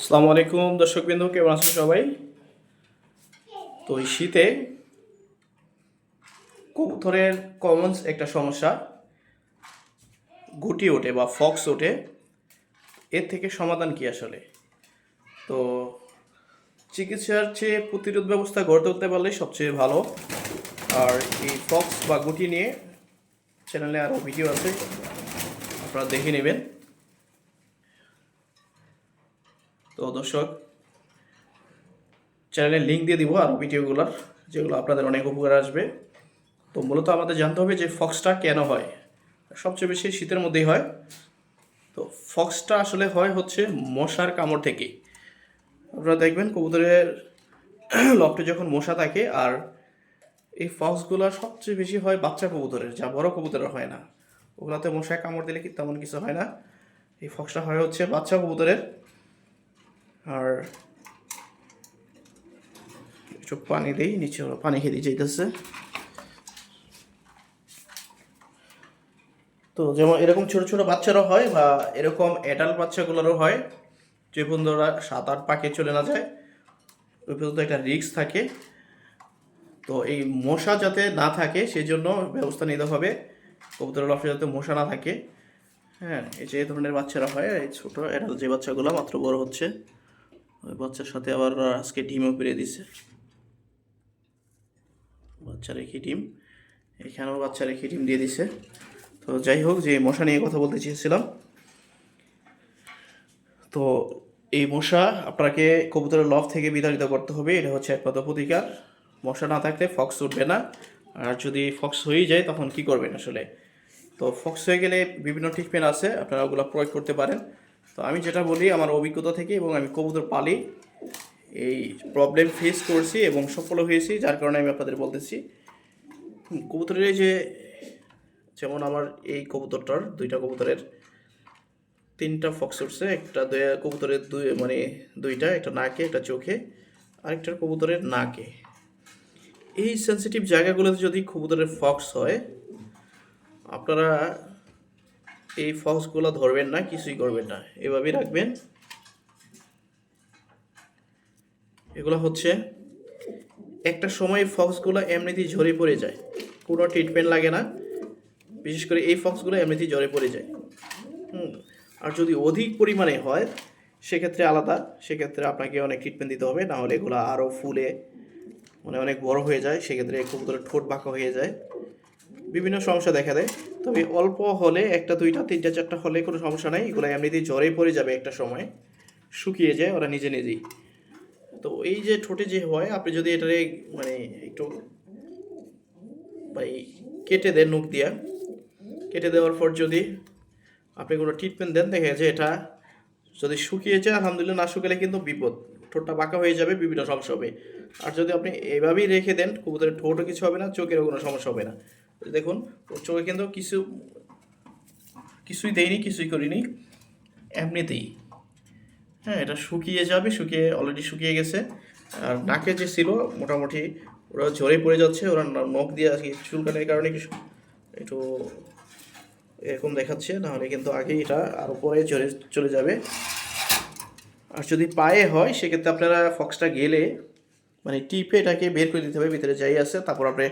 আসসালামু আলাইকুম, দর্শকবৃন্দ, কেমন আছেন সবাই? তো এই শীতে কবুতরের কমন একটা সমস্যা, গুটি ওঠে বা ফক্স ওঠে, এর থেকে সমাধান কি আসলে? তো চিকিৎসার চেয়ে প্রতিরোধ ব্যবস্থা গড়ে তুলতে পারলে সবচেয়ে ভালো। আর এই ফক্স বা গুটি নিয়ে চ্যানেলে আরও ভিডিও আছে, আপনারা দেখে নেবেন। তো দর্শক চ্যানেলের লিঙ্ক দিয়ে দিব আরও ভিডিওগুলোর যেগুলো আপনাদের অনেক উপকার আসবে। তো মূলত আমাদের জানতে হবে যে ফক্সটা কেন হয়? সবচেয়ে বেশি শীতের মধ্যেই হয়। তো ফক্সটা আসলে হয় হচ্ছে মশার কামড় থেকে। আপনারা দেখবেন কবুতরের লফটে যখন মশা থাকে, আর এই ফক্সগুলো সবচেয়ে বেশি হয় বাচ্চা কবুতরের, যা বড় কবুতরের হয় না। ওগুলোতে মশায় কামড় দিলে কি তেমন কিছু হয় না। এই ফক্সটা হয় হচ্ছে বাচ্চা কবুতরের আর একটু পানি দিই, নিচে ওরা পানি খেতে চাইতেছে তো যেমন এরকম ছোট ছোট বাচ্চারও হয় বা এরকম অ্যাডাল্ট বাচ্চাগুলোরও হয়, যে পর্যন্ত ওরা সাত আট পাকে চলে না যায়, ওই পর্যন্ত একটা রিস্ক থাকে। তো এই মশা যাতে না থাকে সেই জন্য ব্যবস্থা নিতে হবে কবুতরের লফে যাতে মশা না থাকে। হ্যাঁ এই যে ধরনের বাচ্চারা হয়, এই ছোটো অ্যাডাল্ট যে বাচ্চাগুলো মাত্র বড় হচ্ছে। ওই বাচ্চার সাথে আবার আজকে ডিমও পেরে দিছে। বাচ্চা রেখে ডিম। এখানেও বাচ্চা রেখে ডিম দিয়ে দিছে। তো যাই হোক, যে মশা নিয়ে কথা বলতে চেয়েছিলাম। তো এই মশা আপনাকে কবুতরের লভ থেকে বিতাড়িত করতে হবে, এটা হচ্ছে একমাত্র প্রতিকার। মশা না থাকলে ফক্স উঠবে না। আর যদি ফক্স হয়েই যায়, তখন কি করবেন আসলে? তো ফক্স হয়ে গেলে বিভিন্ন ট্রিটমেন্ট আছে, আপনারা ওগুলো প্রয়োগ করতে পারেন। তো আমি যেটা বলি, আমার অভিজ্ঞতা থেকে এবং আমি কবুতর পালি, এই প্রবলেম ফেস করছি এবং সফল হয়েছি, যার কারণে আমি আপনাদের বলতেছি। কবুতরের যে, যেমন আমার এই কবুতরটার, দুইটা কবুতরের, তিনটা ফক্স উঠছে একটা কবুতরের দুই মানে দুইটা, একটা নাকে, একটা চোখে, আরেকটার কবুতরের নাকে। এই সেন্সিটিভ জায়গাগুলোতে যদি কবুতরের ফক্স হয়, আপনারা এই ফক্সগুলো ধরবেন না, কিছুই করবেন না। এভাবেই রাখবেন। এগুলো হচ্ছে, একটা সময় ফক্সগুলো এমনিতেই ঝরে পড়ে যায়। কোনো ট্রিটমেন্ট লাগে না। বিশেষ করে এই ফক্সগুলো এমনিতেই ঝরে পড়ে যায়। হুম, আর যদি অধিক পরিমাণে হয়, সেক্ষেত্রে আলাদা। সেক্ষেত্রে আপনাকে অনেক ট্রিটমেন্ট দিতে হবে। নাহলে এগুলো আরও ফুলে মানে অনেক বড় হয়ে যায়। সেক্ষেত্রে কবুতরের ঠোঁট বাঁকা হয়ে যায়। বিভিন্ন সমস্যা দেখা দেয়। তবে অল্প হলে একটা, দুইটা, তিনটা, চারটা হলে কোনো সমস্যা নাই। এগুলো এমনিতেই জ্বরে পড়ে যাবে একটা সময়। শুকিয়ে যায়, ওরা নিজে নিজেই। তো এই যে ঠোঁটে যে হয়, আপনি যদি এটারে মানে একটু ভাই কেটে দেন নখ দিয়া। কেটে দেওয়ার পর যদি আপনি কোনো ট্রিটমেন্ট দেন, দেখা যায় এটা যদি শুকিয়ে যায়, আলহামদুলিল্লাহ না শুকালে কিন্তু বিপদ। ঠোঁটটা বাঁকা হয়ে যাবে, বিভিন্ন সমস্যা হবে। আর যদি আপনি এভাবেই রেখে দেন, কবুতরের ঠোঁটও কিছু হবে না, চোখেরও কোনো সমস্যা হবে না। দেখুন, চোখে কিন্তু কিছু, কিছুই দেয়নি কিছুই করিনি, এমনিতেই। হ্যাঁ এটা শুকিয়ে যাবে, শুকিয়ে অলরেডি শুকিয়ে গেছে। আর নাকে যে ছিল, মোটামুটি ওরা ঝরে পড়ে যাচ্ছে, ওরা নখ দিয়ে আর কি চুলকানির কারণে কিছু একটু এরকম দেখাচ্ছে, নাহলে কিন্তু আগে এটা আরও পরে ঝরে চলে যাবে। আর যদি পায়ে হয়, সেক্ষেত্রে আপনারা ফক্সটা গেলে মানে টিপে এটাকে বের করে দিতে হবে, ভিতরে যাই আছে, তারপর আপনি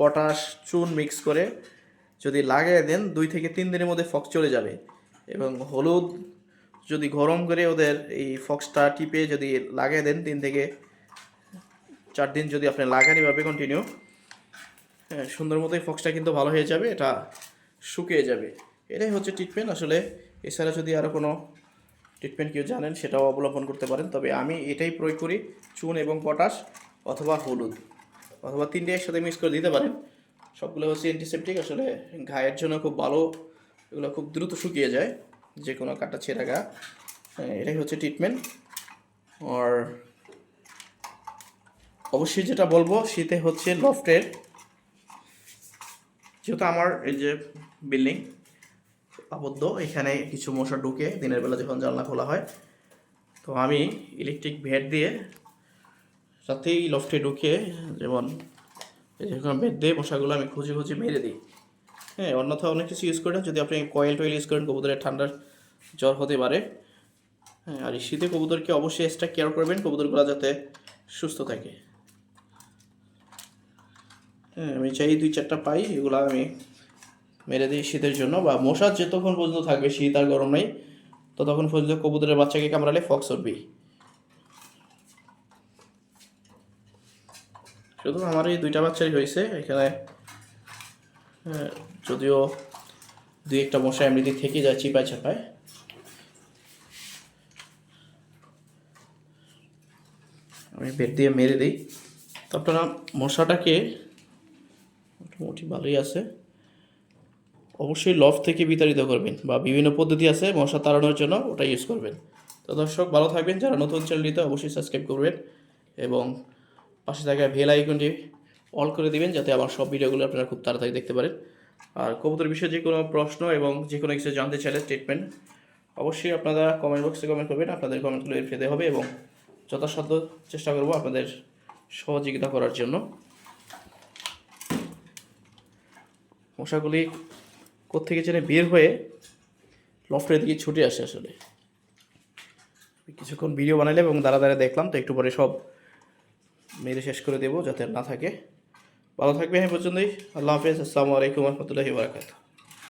পটাশ চুন মিক্স করে যদি লাগিয়ে দেন, দুই থেকে তিন দিনের মধ্যে ফক্স চলে যাবে। এবং হলুদ যদি গরম করে ওদের এই ফক্সটা টিপে যদি লাগিয়ে দেন, তিন থেকে চার দিন যদি আপনি লাগান এভাবে কন্টিনিউ হ্যাঁ সুন্দর মতো এই ফক্সটা কিন্তু ভালো হয়ে যাবে, এটা শুকিয়ে যাবে। এটাই হচ্ছে ট্রিটমেন্ট আসলে এছাড়া যদি আরও কোনো ট্রিটমেন্ট কেউ জানেন, সেটাও অবলম্বন করতে পারেন। তবে আমি এটাই প্রয়োগ করি, চুন এবং পটাশ অথবা হলুদ। অথবা তিনটে একসাথে মিক্স করে দিতে পারেন। সবগুলো হচ্ছে অ্যান্টিসেপটিক আসলে ঘায়ের জন্য খুব ভালো এগুলো খুব দ্রুত শুকিয়ে যায় যে কোনো কাটা ছেঁড়া গা। হ্যাঁ, এটাই হচ্ছে ট্রিটমেন্ট আর অবশ্যই যেটা বলব শীতে হচ্ছে লফটের। যেহেতু আমার এই যে বিল্ডিং আবদ্ধ এখানে কিছু মশা ঢুকে দিনের বেলা যখন জানলা খোলা হয় তো আমি ইলেকট্রিক ভেট দিয়ে রাতেই লফটে ঢুকিয়ে যেমন এই যে এরকম ভেট দিয়ে মশাগুলো আমি খুঁজে খুঁজে মেরে দিই। হ্যাঁ অন্যথা অনেক কিছু ইউজ করি না। যদি আপনি কয়েল টয়েল ইউজ করেন, কবুতরের ঠান্ডার জ্বর হতে পারে। হ্যাঁ আর শীতে কবুতরকে অবশ্যই এক্সট্রা কেয়ার করবেন, কবুতরগুলো যাতে সুস্থ থাকে। হ্যাঁ আমি চাই দুই চারটা পাই, এগুলো আমি মেরে দিই শীতের জন্য। বা মশা যতক্ষণ পর্যন্ত থাকবে, শীত আর গরম নেই, ততক্ষণ পর্যন্ত কবুতরের বাচ্চাকে কামড়ালে ফক্স উঠবি শুধু আমার এই দুইটা বাচ্চাই হয়েছে এখানে হ্যাঁ, যদিও দুই একটা মশা এমনিতে থেকে যায় চিপায় চাপায় আমি বেড দিয়ে মেরে দিই। তো আপনারা মশাটাকে মোটামুটি ভালোই আছে। অবশ্যই লফ থেকে বিতাড়িত করবেন বা বিভিন্ন পদ্ধতি আছে মশা তাড়ানোর জন্য ওটা ইউজ করবেন। তো দর্শক ভালো থাকবেন। যারা নতুন চ্যানেলটিতে অবশ্যই সাবস্ক্রাইব করবেন এবং পাশে থাকা ভেল আইকনটি অল করে দিবেন, যাতে আমার সব ভিডিওগুলো আপনারা খুব তাড়াতাড়ি দেখতে পারেন। আর কবুতর বিষয়ে যে কোনো প্রশ্ন এবং যে কোনো কিছু জানতে চাইলে স্টেটমেন্ট অবশ্যই আপনারা কমেন্ট বক্সে কমেন্ট করবেন, আপনাদের কমেন্টগুলো ফেতে হবে এবং যথাসাধ্য চেষ্টা করব আপনাদের সহযোগিতা করার জন্য। মশাগুলি কোত্থেকে যেন বের হয়ে লফটের দিকে ছুটে আসে আসলে। কিছুক্ষণ ভিডিও বানাইলে এবং দাঁড়া দাঁড়া দেখলাম, তো একটু পরে সব মেরে শেষ করে দেবো যাতে না থাকে। ভালো থাকবে এই পর্যন্তই। আল্লাহ হাফিজ, আসসালামু আলাইকুম রহমতুল্লাহি বারাকাতুহ।